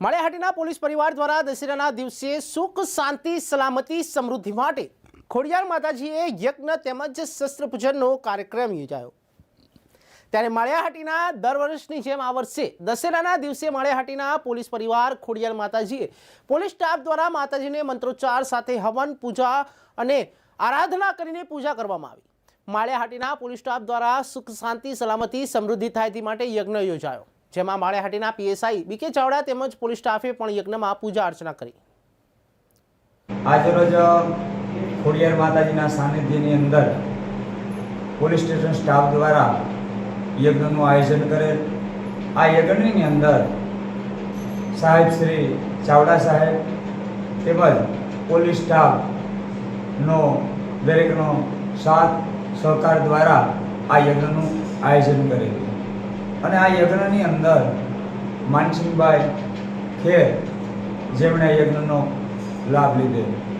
Maliya Hatina police પરિવાર દ્વારા દશેરાના દિવસે સુખ, શાંતિ, સલામતી, સમૃદ્ધિ માટે ખોડિયાર માતાજીએ યજ્ઞ તેમજ શસ્ત્રપૂજનનો કાર્યક્રમ યોજાયો. ત્યારે માળિયાહાટીના દર વર્ષની જેમ આ વર્ષે દશેરાના દિવસે માળિયાહાટીના પોલીસ પરિવાર ખોડિયાર માતાજીએ પોલીસ સ્ટાફ દ્વારા માતાજીને મંત્રોચ્ચાર સાથે હવન, પૂજા અને આરાધના કરીને પૂજા કરવામાં આવી. માળિયાહાટીના પોલીસ સ્ટાફ દ્વારા સુખ, શાંતિ, સલામતી, સમૃદ્ધિ થાય તે માટે યજ્ઞ યોજાયો. જેમાં માળિયાહાટીના પીએસઆઈ બીકે ચાવડા તેમજ પોલીસ સ્ટાફે પણ યજ્ઞમાં પૂજા અર્ચના કરી. આજરોજ ખોડિયાર માતાજીના સાનિધ્યની અંદર પોલીસ સ્ટેશન સ્ટાફ દ્વારા યજ્ઞનું આયોજન કરેલ. આ યજ્ઞની અંદર સાહેબ શ્રી ચાવડા સાહેબ તેમજ પોલીસ સ્ટાફનો દરેકનો સાથ સહકાર દ્વારા આ યજ્ઞનું આયોજન કરેલું. અને આ યજ્ઞની અંદર માનસિંહભાઈ ખેર જેમણે યજ્ઞનો લાભ લીધેલો.